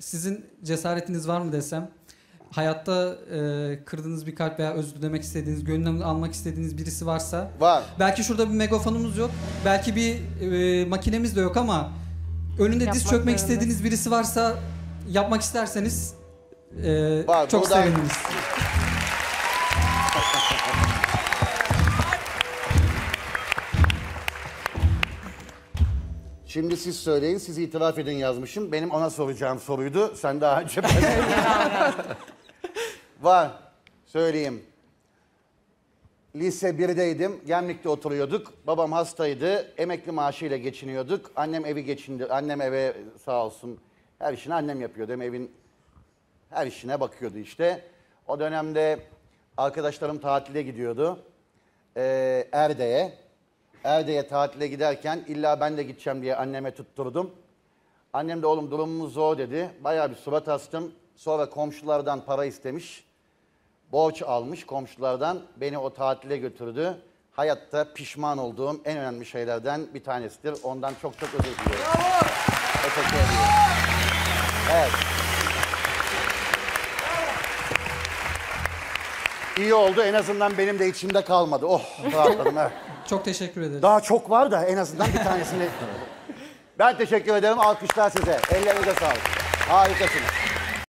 sizin cesaretiniz var mı desem? Hayatta e, kırdığınız bir kalp veya özür dilemek istediğiniz, gönlünü almak istediğiniz birisi varsa Var. Belki şurada bir megafonumuz yok. Belki bir e, makinemiz de yok ama önünde diz Yapmak çökmek zorundayız. istediğiniz birisi varsa yapmak isterseniz e, Var, çok buradan- seviniriz. Şimdi siz söyleyin, siz itiraf edin yazmışım. Benim ona soracağım soruydu. Sen daha önce... Var. Söyleyeyim. Lise 1'deydim. Gemlik'te oturuyorduk. Babam hastaydı. Emekli maaşıyla geçiniyorduk. Annem evi geçindi. Annem eve sağ olsun her işini annem yapıyordu. Hem evin her işine bakıyordu işte. O dönemde arkadaşlarım tatile gidiyordu. Ee, Erde'ye. Erde'ye tatile giderken illa ben de gideceğim diye anneme tutturdum. Annem de oğlum durumumuz zor dedi. Bayağı bir surat astım. Sonra komşulardan para istemiş. Borç almış komşulardan. Beni o tatile götürdü. Hayatta pişman olduğum en önemli şeylerden bir tanesidir. Ondan çok çok özür diliyorum. Teşekkür ediyorum. Evet. İyi oldu. En azından benim de içimde kalmadı. Oh rahatladım. Evet. Çok teşekkür ederiz. Daha çok var da en azından bir tanesini. ben teşekkür ederim. Alkışlar size. Ellerinize sağlık. Harikasınız.